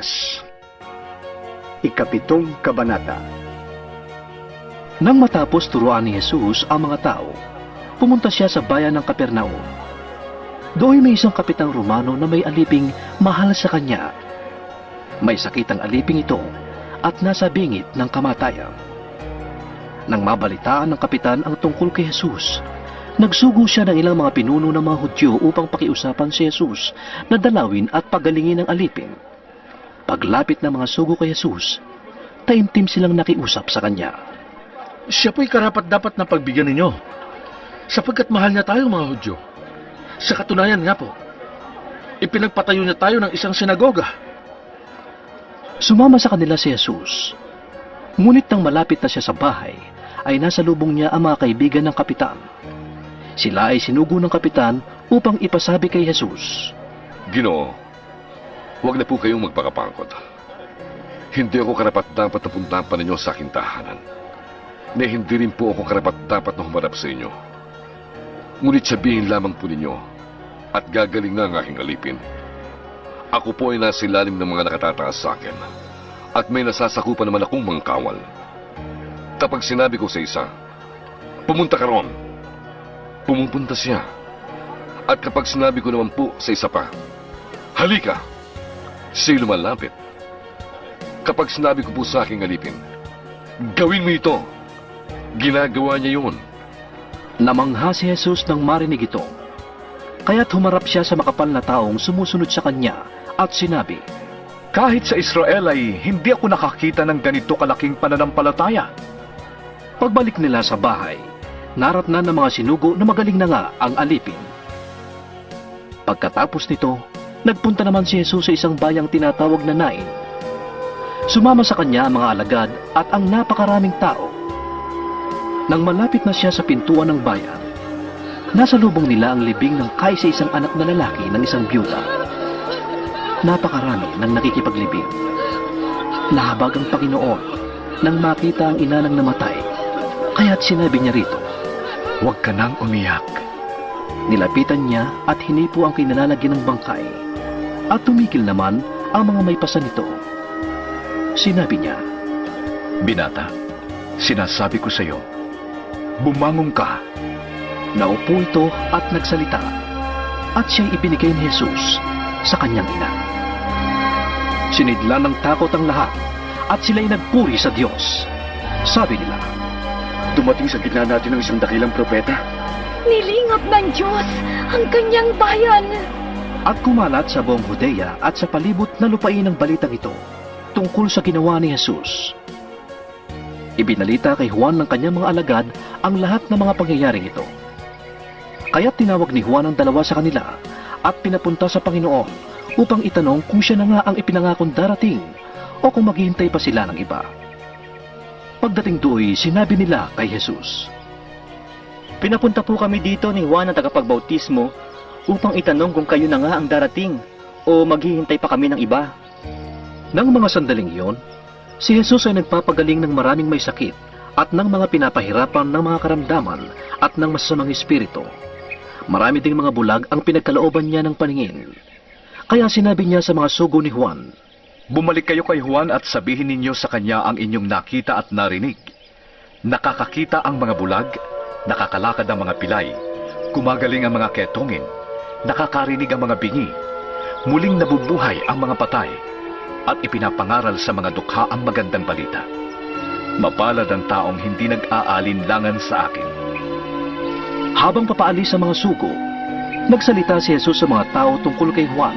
Lukas Ikapitong Kabanata Nang matapos turuan ni Jesus ang mga tao, pumunta siya sa bayan ng Kapernaum. Doon may isang kapitang Romano na may aliping mahal sa kanya. May sakit ang aliping ito at nasa bingit ng kamatayan. Nang mabalitaan ng kapitan ang tungkol kay Jesus, nagsugo siya ng ilang mga pinuno ng mga Hudyo upang pakiusapan si Jesus na dalawin at pagalingin ang alipin. Paglapit ng mga sugo kay Jesus, taimtim silang nakiusap sa kanya. Siya po'y karapat dapat na pagbigyan ninyo. Sapagkat mahal niya tayo mga Hudyo. Sa katunayan nga po, ipinagpatayo niya tayo ng isang sinagoga. Sumama sa kanila si Jesus. Ngunit nang malapit na siya sa bahay, ay nasa lubong niya ang mga kaibigan ng kapitan. Sila ay sinugo ng kapitan upang ipasabi kay Jesus. Ginoo, huwag na po kayong magpakapangkot. Hindi ako karapat dapat na puntahan ninyo sa aking tahanan. Na hindi rin po ako karapat dapat na humarap sa inyo. Ngunit sabihin lamang po ninyo at gagaling na ang aking alipin. Ako po ay nasa ilalim ng mga nakatataas sa akin at may nasasakupan naman akong mga kawal. Kapag sinabi ko sa isa, pumunta ka ron, pumupunta siya. At kapag sinabi ko naman po sa isa pa, halika, siya'y lumalapit. Kapag sinabi ko po sa aking alipin, gawin mo ito, ginagawa niya yun. Namangha si Jesus nang marinig ito. Kaya't humarap siya sa makapal na taong sumusunod sa kanya at sinabi, Kahit sa Israel ay hindi ako nakakita ng ganito kalaking pananampalataya. Pagbalik nila sa bahay, naratnan ng mga sinugo na magaling na nga ang alipin. Pagkatapos nito, nagpunta naman si Jesus sa isang bayang tinatawag na Nain. Sumama sa kanya ang mga alagad at ang napakaraming tao. Nang malapit na siya sa pintuan ng bayan, nasa lubong nila ang libing ng kaisa-isang anak na lalaki ng isang byuda. Napakarami ng nakikipaglibing. Nahabag ang Panginoon nang makita ang ina ng namatay Kaya't sinabi niya rito, Huwag ka nang umiyak. nilapitan niya at hinipo ang kinalalagyan ng bangkay. At tumigil naman ang mga may pasa nito. Sinabi niya, Binata, sinasabi ko sa iyo, bumangon ka. naupo ito at nagsalita. At siya'y ibinigay ni Jesus sa kanyang ina. Sinidla ng takot ang lahat at sila'y nagpuri sa Diyos. Sabi nila, Dumating sa gitna natin ng isang dakilang propeta. Nilingap ng Diyos ang kanyang bayan. At kumalat sa buong Judea at sa palibot na lupain ng balitang ito tungkol sa ginawa ni Jesus. Ibinalita kay Juan ng kanyang mga alagad ang lahat ng mga pangyayaring ito. Kaya't tinawag ni Juan ang dalawa sa kanila at pinapunta sa Panginoon upang itanong kung siya na nga ang ipinangakong darating o kung maghihintay pa sila ng iba. Pagdating do'y sinabi nila kay Jesus, Pinapunta po kami dito ni Juan na tagapagbautismo upang itanong kung kayo na nga ang darating o maghihintay pa kami ng iba. Nang mga sandaling iyon, si Jesus ay nagpapagaling ng maraming may sakit at ng mga pinapahirapan ng mga karamdaman at ng masasamang espiritu. Marami ding mga bulag ang pinagkalooban niya ng paningin. Kaya sinabi niya sa mga sugo ni Juan, Bumalik kayo kay Juan at sabihin ninyo sa kanya ang inyong nakita at narinig. Nakakakita ang mga bulag, nakakalakad ang mga pilay, gumagaling ang mga ketongin, nakakarinig ang mga bingi, muling nabubuhay ang mga patay, at ipinapangaral sa mga dukha ang magandang balita. Mapalad ang taong hindi nag-aalinlangan sa akin. habang papaalis sa mga sugo, nagsalita si Jesus sa mga tao tungkol kay Juan.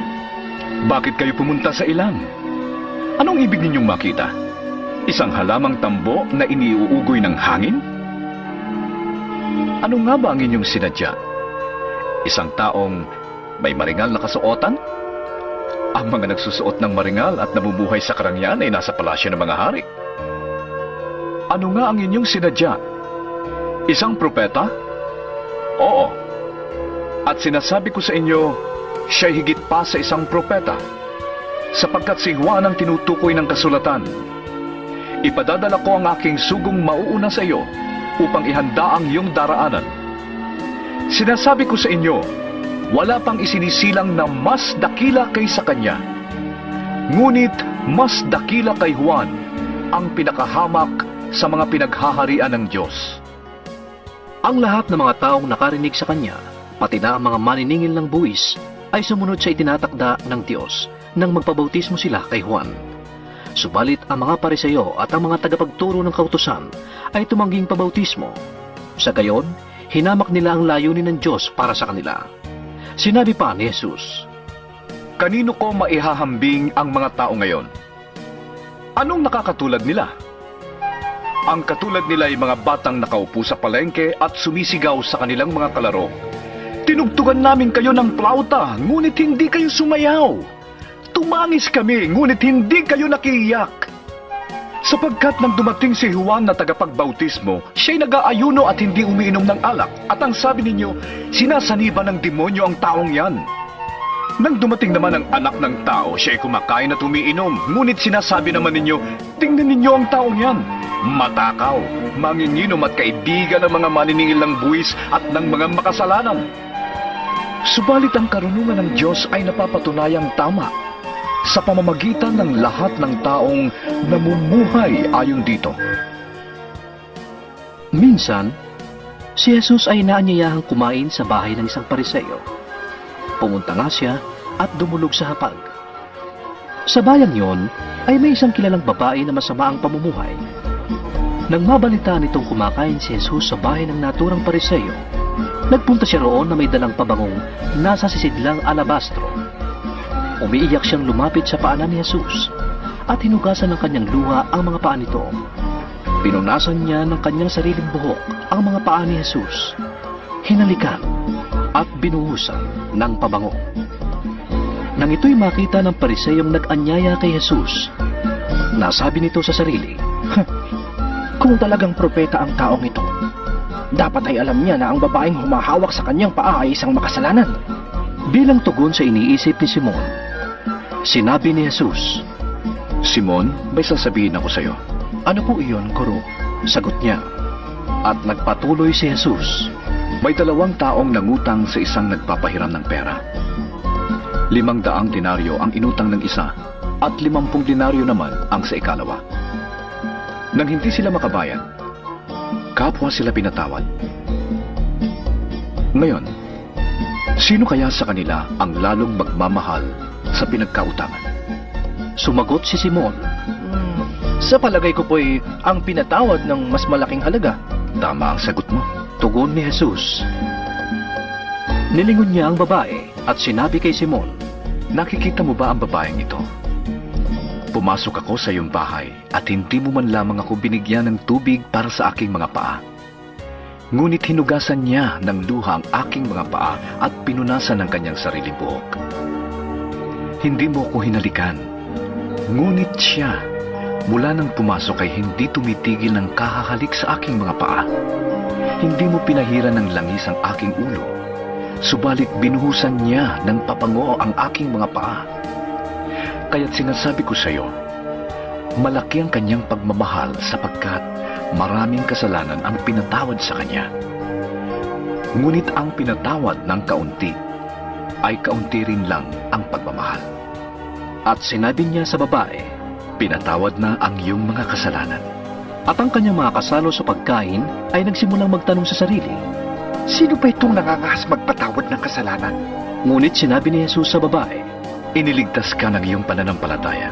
Bakit kayo pumunta sa ilang? Anong ibig ninyong makita? Isang halamang tambo na iniuugoy ng hangin? Ano nga ba ang inyong sinadya? Isang taong may maringal na kasuotan? Ang mga nagsusuot ng maringal at nabubuhay sa karangyan ay nasa palasyo ng mga hari. Ano nga ang inyong sinadya? Isang propeta? Oo. At sinasabi ko sa inyo, siya higit pa sa isang propeta sapagkat si Juan ang tinutukoy ng kasulatan. Ipadadala ko ang aking sugong mauuna sa iyo upang ihanda ang iyong daraanan. Sinasabi ko sa inyo, wala pang isinisilang na mas dakila kaysa kanya. Ngunit mas dakila kay Juan ang pinakahamak sa mga pinaghaharian ng Diyos. Ang lahat ng mga taong nakarinig sa kanya, pati na ang mga maniningil ng buwis, ay sumunod sa itinatakda ng Diyos nang magpabautismo sila kay Juan. Subalit ang mga pariseyo at ang mga tagapagturo ng kautusan ay tumangging pabautismo. Sa gayon, hinamak nila ang layunin ng Diyos para sa kanila. Sinabi pa ni Jesus, Kanino ko maihahambing ang mga tao ngayon? Anong nakakatulad nila? Ang katulad nila ay mga batang nakaupo sa palengke at sumisigaw sa kanilang mga kalaro. Tinugtugan namin kayo ng plauta, ngunit hindi kayo sumayaw. Tumangis kami, ngunit hindi kayo nakiiyak. Sapagkat nang dumating si Juan na tagapagbautismo, siya'y nag-aayuno at hindi umiinom ng alak. At ang sabi ninyo, sinasaniba ng demonyo ang taong yan. Nang dumating naman ang anak ng tao, siya'y kumakain at umiinom. Ngunit sinasabi naman ninyo, tingnan ninyo ang taong yan. Matakaw, manginginom at kaibigan ng mga maniningil ng buwis at ng mga makasalanan. Subalit ang karunungan ng Diyos ay napapatunayang tama sa pamamagitan ng lahat ng taong namumuhay ayon dito. Minsan, si Jesus ay naanyayahang kumain sa bahay ng isang pariseyo. Pumunta nga siya at dumulog sa hapag. Sa bayang yon ay may isang kilalang babae na masama ang pamumuhay. Nang mabalita nitong kumakain si Jesus sa bahay ng naturang pariseyo, nagpunta siya roon na may dalang pabangong nasa sisidlang alabastro. Umiiyak siyang lumapit sa paanan ni Jesus at hinugasan ng kanyang luha ang mga paa nito. Pinunasan niya ng kanyang sariling buhok ang mga paa ni Jesus. Hinalikan at binuhusan ng pabango. Nang ito'y makita ng pariseyong nag-anyaya kay Jesus, nasabi nito sa sarili, Kung talagang propeta ang taong ito, dapat ay alam niya na ang babaeng humahawak sa kanyang paa ay isang makasalanan. bilang tugon sa iniisip ni Simon. Sinabi ni Jesus, Simon, may sasabihin ako sa iyo. Ano po iyon, Guru? Sagot niya. At nagpatuloy si Jesus. May dalawang taong nangutang sa isang nagpapahiram ng pera. Limang daang dinaryo ang inutang ng isa at limampung dinaryo naman ang sa ikalawa. Nang hindi sila makabayan, kapwa sila pinatawad. Ngayon, sino kaya sa kanila ang lalong magmamahal sa pinagkautangan? Sumagot si Simon. Hmm, sa palagay ko po'y ang pinatawad ng mas malaking halaga. Tama ang sagot mo. Tugon ni Jesus. Nilingon niya ang babae at sinabi kay Simon, Nakikita mo ba ang babaeng ito? Pumasok ako sa iyong bahay at hindi mo man lamang ako binigyan ng tubig para sa aking mga paa. Ngunit hinugasan niya ng luha ang aking mga paa at pinunasan ng kanyang sariling buhok. Hindi mo ako hinalikan. Ngunit siya, mula nang pumasok ay hindi tumitigil ng kahahalik sa aking mga paa. Hindi mo pinahiran ng langis ang aking ulo subalit binuhusan niya ng papango ang aking mga paa. Kaya't sinasabi ko sa iyo, malaki ang kanyang pagmamahal sapagkat maraming kasalanan ang pinatawad sa kanya. Ngunit ang pinatawad ng kaunti ay kaunti rin lang ang pagmamahal. at sinabi niya sa babae, Pinatawad na ang iyong mga kasalanan. at ang kanyang mga kasalo sa pagkain ay nagsimulang magtanong sa sarili. Sino ba itong nakakahas magpatawad ng kasalanan? Ngunit sinabi ni Jesus sa babae, Iniligtas ka ng iyong pananampalataya.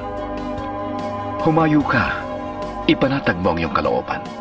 Humayo ka. Ipanatag mo ang iyong kalooban.